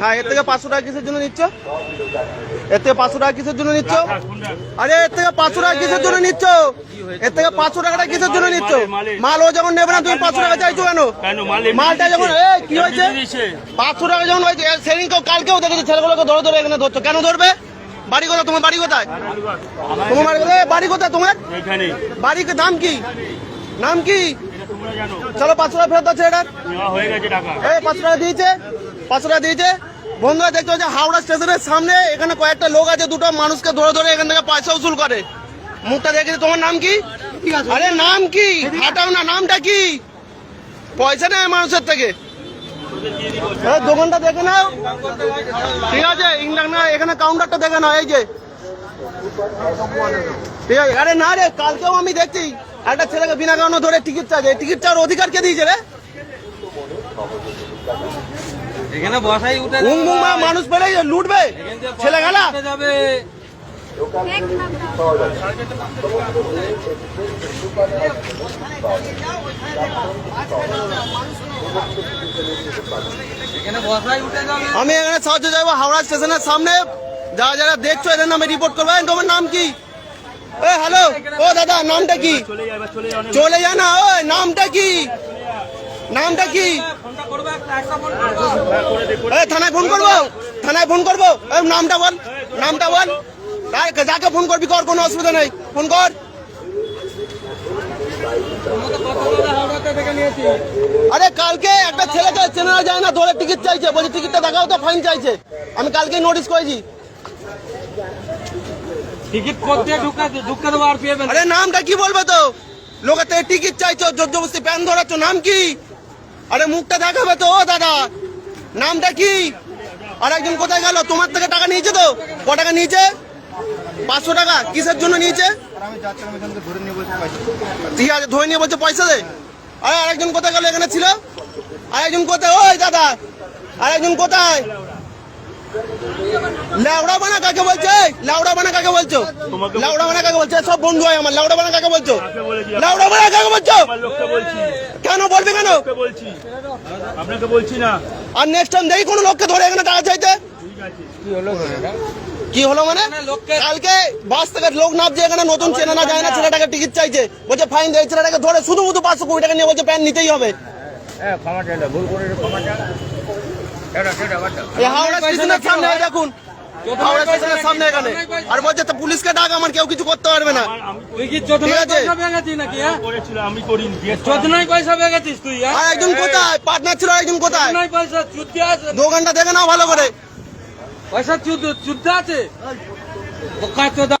হ্যাঁ এর থেকে পাঁচশো টাকা কিসের জন্য নিচ্ছ? এর থেকে পাঁচশো টাকা কিসের জন্য নিচ্ছ? আরে এর থেকে পাঁচশো টাকা কিসের জন্য নিচ্ছ? এর থেকে পাঁচশো টাকাটা কিসের জন্য নিচ্ছ? মাল ও যখন নেবে না তুমি পাঁচশো টাকা চাইছো কেন? মালটা যখন দিচ্ছে। এই কি হয়েছে? পাঁচশো টাকা যখন হয়েছে এ, সেদিনকেও কালকেও দেখেছি ছেলেগুলোকে ধরে ধরে এখানে ধরছো। কেন ধরবে? বাড়ি কোথায়? তোমার বাড়ি কোথায়? তোমার বাড়ি কোথায়? তোমার? বাড়ির নাম কি? নাম কি? চলো পাঁচশো টাকা ফেরত আছে এটা হয়ে গেছে টাকা। এই পাঁচশো টাকা দিয়েছে পাঁচশো টাকা দিয়েছে। বন্ধুরা দেখতে হচ্ছে হাওড়া স্টেশনের সামনে এখানে কয়েকটা লোক আছে দুটো মানুষকে ধরে ধরে এখান থেকে পয়সা উসুল করে। মুখটা দেখে তোমার নাম কি? আরে নাম কি? হাঁটাও না নামটা কি? পয়সা নেয় মানুষের থেকে। দোকানটা দেখে নাও। ঠিক আছে ইংল্যান্ড না এখানে কাউন্টারটা দেখে নাও এই যে। ঠিক আছে। আরে না রে কালকেও আমি দেখছি। একটা ছেলেকে বিনা কারণে ধরে টিকিট চাইছে টিকিট চাওয়ার অধিকার কে দিয়েছে রে? এখানে বসাই উঠে মানুষ পেলে লুটবে। ছেলে গেলা? যাবে। আমি এখানে সাহায্য যাব হাওড়া স্টেশনের সামনে। যারা যারা দেখছ এদের নামে রিপোর্ট করবে। তোমার নাম কি? এ হ্যালো ও, দাদা, নামটা কি? চলে যা না, ওই, নামটা কি? নামটা কি? থানায় ফোন করব? থানায় ফোন করব? নামটা বল নামটা বল। যাকে ফোন করবি কর, কোনো অসুবিধা নেই। ফোন কর। আরে, কালকে একটা ছেলেকে চেনা যায় না ধরে টিকিট চাইছে। বলছে, টিকিটটা দেখাও তো ফাইন চাইছে। আমি কালকে নোটিশ করেছি। টিকিট আর নামটা কি বলবে তো? লোকের থেকে টিকিট চাইছো জোর জবরদস্তি প্যান ধরাচ্ছ, নাম কি? আরে মুখটা দেখাবে তো, ও দাদা। নামটা কি? আর একজন কোথায় গেল? তোমার থেকে টাকা নিয়েছে তো? ক টাকা নিয়েছে? পাঁচশো টাকা? কিসের জন্য নিয়েছে? ঠিক আছে, ধরে নিয়ে বলছে পয়সা দে। আরে আরেকজন কোথায় গেল? এখানে ছিল? আরেকজন কোথায়? ওই দাদা। আরেকজন কোথায়? লাউড়া বানা কাকে বলছে? লাউড়া বানা কাকে বলছো? তোমাকে লাউড়া বানা কাকে বলছে? সব বন্ধু হয় আমার। লাউড়া বানা কাকে বলছো? লাউড়া বানা কাকে বলছো? আমার কেন বলবি কেন? আপনাকে বলছি না। আর নেক্সট টাইম দেখি কোনো লোককে ধরে এখানে টাকা চাইতে। কি হলো মানে? কালকে বাস থেকে লোক নামছে এখানে নতুন চেনা না যায় না ছেলেটাকে টিকিট চাইছে। বলছে ফাইন দেয় ছেলেটাকে ধরে শুধু শুধু পাঁচশো কুড়ি টাকা নিয়ে বলছে প্যান নিতেই হবে। এই হাওড়া স্টেশনের সামনে দেখুন। হাওড়া স্টেশনের সামনে এখানে। আর বলছে তো পুলিশকে ডাক আমার কেউ কিছু করতে পারবে না। তুই কি চোদনায় পয়সা ভেঙেছিস নাকি হ্যাঁ? করেছিল আমি করিনি। চোদনায় পয়সা পেয়ে তুই হ্যাঁ? আর একজন কোথায়? পার্টনার ছিল একজন কোথায়? চোদনায় পয়সা চুদ্দে আছে দোকানটা দেখে নাও ভালো করে। পয়সা চুদ চুদ্দে আছে বোকা চোদা